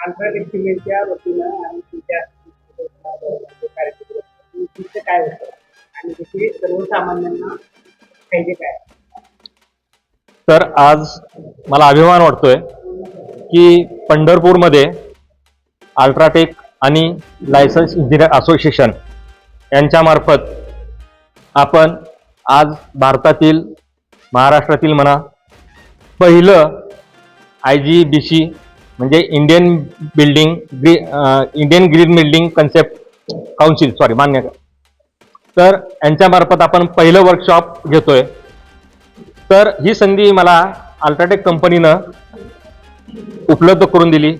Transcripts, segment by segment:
आंतरराष्ट्रीय रेस्टिमेंटच्या वतीनं आणि तुमच्या कार्यक्रम काय होतं? आणि तिथे सर्वसामान्यांना फायदे काय? तर आज मला अभिमान वाटतोय की पंढरपूरमध्ये अल्ट्राटेक आणि लायसन्स इंजिनियर असोसिएशन यांच्यामार्फत आपण आज भारतातील महाराष्ट्रातील म्हणा पहिलं आय जी बी सी म्हणजे Indian building green Indian green building concept council sorry मान्य तर यांच्यामार्फत आपण पहिलं वर्कशॉप घेतोय. तर ही संधी मला अल्ट्राटेक कंपनीनं उपलब्ध करून दिली.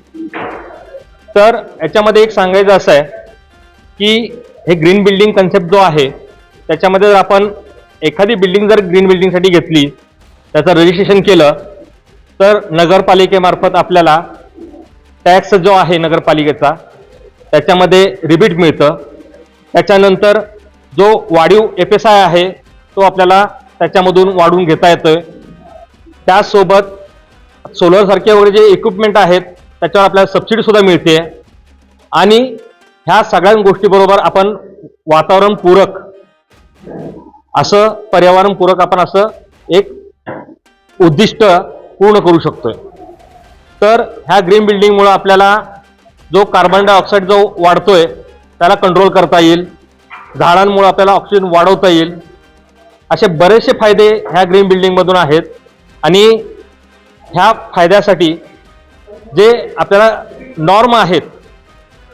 तर याच्यामध्ये एक सांगायचं असं आहे की हे ग्रीन बिल्डिंग कन्सेप्ट जो आहे त्याच्यामध्ये जर आपण एखादी बिल्डिंग जर ग्रीन बिल्डिंगसाठी घेतली त्याचं रजिस्ट्रेशन केलं तर नगरपालिकेमार्फत आपल्याला टॅक्स जो आहे नगरपालिकेचा त्याच्यामध्ये रिबीट मिळतं. त्याच्यानंतर जो वाढीव एफ एस आय आहे तो आपल्याला त्याच्यामधून वाढवून घेता येतोय. त्यासोबत सोलरसारखे वगैरे जे इक्विपमेंट आहेत त्याच्यावर आपल्याला सबसिडी सुद्धा मिळते आणि ह्या सगळ्या गोष्टीबरोबर आपण वातावरण पूरक असं पर्यावरण पूरक आपण असं एक उद्दिष्ट पूर्ण करू शकतोय. तर ह्या ग्रीन बिल्डिंगमुळं आपल्याला जो कार्बन डायऑक्साईड जो वाढतोय त्याला कंट्रोल करता येईल. झाडांमुळं आपल्याला ऑक्सिजन वाढवता येईल. असे बरेचसे फायदे ह्या ग्रीन बिल्डिंगमधून आहेत. आणि ह्या फायद्यासाठी जे आपल्याला नॉर्म आहेत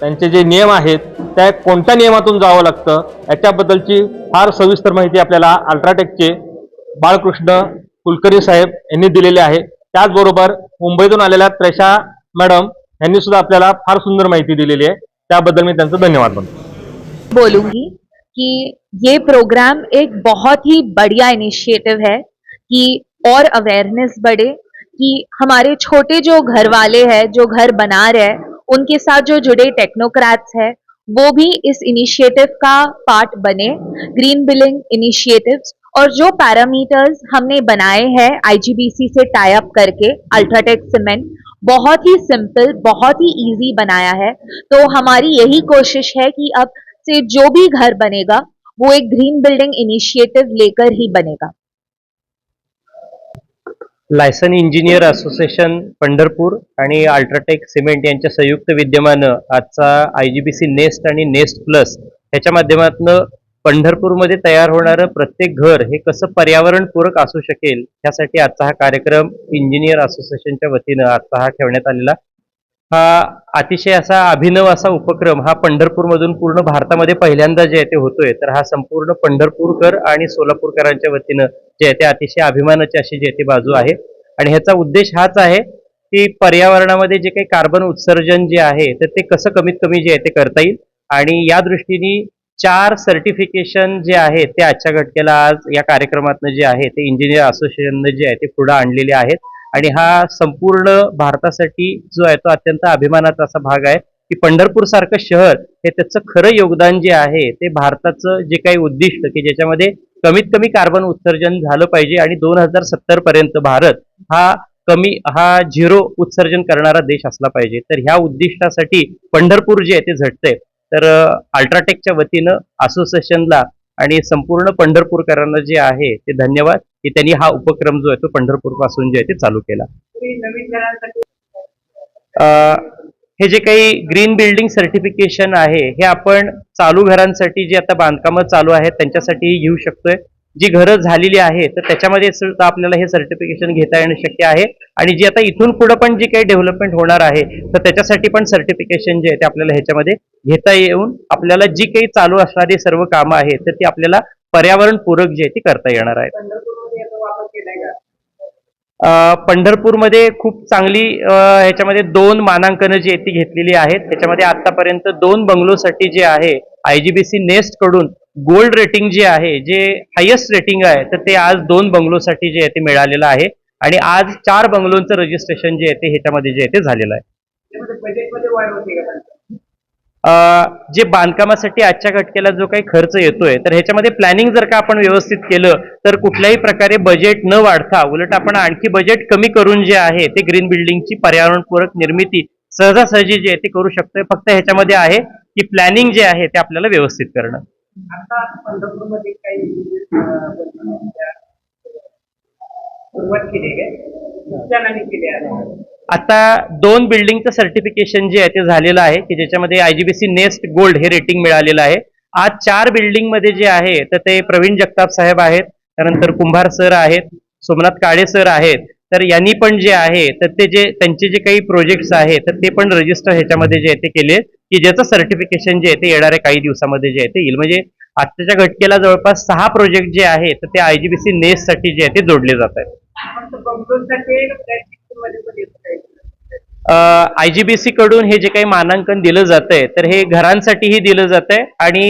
त्यांचे जे नियम आहेत त्या कोणत्या नियमातून जावं लागतं याच्याबद्दलची फार सविस्तर माहिती आपल्याला अल्ट्राटेकचे बाळकृष्ण कुलकर्णी साहेब यांनी दिलेली आहे. त्याचबरोबर मुंबईतून आलेल्या त्रेषा मॅडम यांनी सुद्धा आपल्याला फार सुंदर माहिती दिलेली आहे. त्याबद्दल मी त्यांचं धन्यवाद मानतो बोलूँगी कि ये प्रोग्राम एक बहुत ही बढ़िया इनिशिएटिव है कि और अवेयरनेस बढ़े, कि हमारे छोटे जो घर वाले हैं, जो घर बना रहे हैं, उनके साथ जो जुड़े टेक्नोक्रेट्स हैं, वो भी इस इनिशिएटिव का पार्ट बने। ग्रीन बिलिंग इनिशिएटिव्स और जो पैरामीटर्स हमने बनाए हैं आईजीबीसी से टाई अप करके अल्ट्राटेक सीमेंट बहुत ही सिंपल बहुत ही इजी बनाया है। तो हमारी यही कोशिश है कि अब से जो भी घर बनेगा वो एक ग्रीन बिल्डिंग इनिशिएटिव लेकर ही बनेगा। लायसन इंजिनियर असोसिएशन पंढरपूर आणि अल्ट्राटेक सिमेंट यांच्या संयुक्त विद्यमानं आजचा I G B C nest आणि नेस्ट प्लस ह्याच्या माध्यमातून पंढरपूरमध्ये तयार होणारं प्रत्येक घर हे कसं पर्यावरणपूरक असू शकेल ह्यासाठी आजचा हा कार्यक्रम इंजिनियर असोसिएशनच्या वतीनं आजचा हा ठेवण्यात आलेला. हा अतिशय असा अभिनव असा उपक्रम हा पंढरपूरमधून पूर्ण भारतामध्ये पहिल्यांदा जे आहे ते होतोय. तर हा संपूर्ण पंढरपूरकर आणि सोलापूरकरांच्या वतीनं जे आहे ते अतिशय अभिमानाची अशी जे आहे ती बाजू आहे. आणि ह्याचा उद्देश हाच आहे की पर्यावरणामध्ये जे काही कार्बन उत्सर्जन जे आहे तर ते कसं कमीत कमी जे आहे ते करता येईल. आणि या दृष्टीने चार सर्टिफिकेशन जे आहे ते आजच्या घटकेला आज या कार्यक्रमातनं जे आहे ते इंजिनियर असोसिएशननं जे आहे ते पुढे आणलेले आहेत. आणि हा संपूर्ण भारतासाठी जो आहे तो अत्यंत अभिमानाचा असा भाग आहे की पंढरपूर सारखं शहर हे त्याचं खरं योगदान जे आहे ते भारताचं जे काही उद्दिष्ट की ज्याच्यामध्ये कमीत कमी कार्बन उत्सर्जन झालं पाहिजे आणि दोन हजार सत्तर पर्यंत भारत हा कमी हा झिरो उत्सर्जन करणारा देश असला पाहिजे. तर ह्या उद्दिष्टासाठी पंढरपूर जे आहे ते झटतंय. तर अल्ट्राटेकच्या वतीनं असोसिएशनला आणि संपूर्ण पंढरपूरकरांना जे आहे ते धन्यवाद की त्यांनी हा उपक्रम जो आहे तो पंढरपूरपासून जे आहे ते चालू केला. हे जे काही ग्रीन बिल्डिंग सर्टिफिकेशन आहे हे आपण चालू घरांसाठी जे आता बांधकामं चालू आहेत त्यांच्यासाठी घेऊ शकतोय. जी घरं झालेली आहे तर त्याच्यामध्ये सुद्धा आपल्याला हे सर्टिफिकेशन घेता येणं शक्य आहे. आणि जी आता इथून पुढे पण जी काही डेव्हलपमेंट होणार आहे तर त्याच्यासाठी पण सर्टिफिकेशन जे आहे ते आपल्याला ह्याच्यामध्ये घेता येऊन आपल्याला जी काही चालू असणारी सर्व कामं आहेत तर ती आपल्याला पर्यावरण पूरक जी आहे ती करता येणार आहे पंढरपूरमध्ये खूप चांगली ह्याच्यामध्ये दोन मानांकनं जी आहेत ती घेतलेली आहेत. त्याच्यामध्ये आतापर्यंत दोन बंगलोसाठी जे आहे आयजीबीसी नेस्टकडून गोल्ड रेटिंग जे आहे जे हायेस्ट रेटिंग आहे तर ते आज दोन बंगलोसाठी जे आहे ते मिळालेलं आहे. आणि आज चार बंगलोंचं रजिस्ट्रेशन जे आहे ते ह्याच्यामध्ये जे आहे ते झालेलं आहे. जे बांधकामासाठी आजच्या घटकेला जो काही खर्च येतोय तर ह्याच्यामध्ये प्लॅनिंग जर का आपण व्यवस्थित केलं तर कुठल्याही प्रकारे बजेट न वाढता उलट आपण आणखी बजेट कमी करून जे आहे ते ग्रीन बिल्डिंगची पर्यावरणपूरक निर्मिती सहजासहजी जे आहे ते करू शकतोय. फक्त ह्याच्यामध्ये आहे की प्लॅनिंग जे आहे ते आपल्याला व्यवस्थित करणं. आता पंढरपूरमध्ये काही सुरुवात केली आहे. केली आहे आता दोन बिल्डिंगचं सर्टिफिकेशन जे आहे ते झालेलं आहे की ज्याच्यामध्ये आयजीबीसी नेस्ट गोल्ड हे रेटिंग मिळालेलं आहे. आज चार बिल्डिंगमध्ये जे आहे तर ते प्रवीण जगताप साहेब आहेत त्यानंतर कुंभार सर आहेत सोमनाथ काळे सर आहेत तर यांनी पण जे आहे तर ते जे त्यांचे जे काही प्रोजेक्ट्स आहेत तर ते पण रजिस्टर ह्याच्यामध्ये जे आहे ते केले की ज्याचं सर्टिफिकेशन जे आहे ते येणाऱ्या काही दिवसामध्ये जे आहे ते येईल. म्हणजे आत्ताच्या घटकेला जवळपास सहा प्रोजेक्ट जे आहे तर ते आयजीबीसी नेस साठी जे आहे ते जोडले जात आहेत. आयजीबीसी कडून हे जे काही मानांकन दिलं जात आहे तर हे घरांसाठीही दिलं जातंय आणि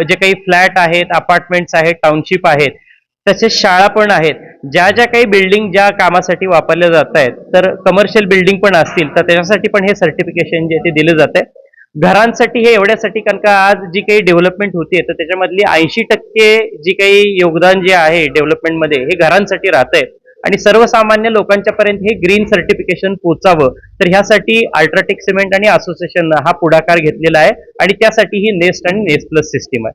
जे काही फ्लॅट आहेत अपार्टमेंट्स आहेत टाउनशिप आहेत तसेच शाळा पण आहेत. ज्या ज्या काही बिल्डिंग ज्या कामासाठी वापरल्या जात आहेत तर कमर्शियल बिल्डिंग पण असतील तर त्याच्यासाठी पण हे सर्टिफिकेशन जे आहे ते दिलं जात आहे. घरांसाठी हे एवढ्यासाठी कारण का आज जी काही डेव्हलपमेंट होतीये तर त्याच्यामधली ऐंशी टक्के जी काही योगदान जे आहे डेव्हलपमेंटमध्ये हे घरांसाठी राहत आहे आणि सर्वसामान्य लोकांच्या पर्यंत हे ग्रीन सर्टिफिकेशन पोचावं तर ह्यासाठी अल्ट्राटेक सिमेंट आणि असोसिएशन हा पुढाकार घेतलेला आहे. आणि त्यासाठी ही नेस्ट आणि नेस्ट प्लस सिस्टीम आहे.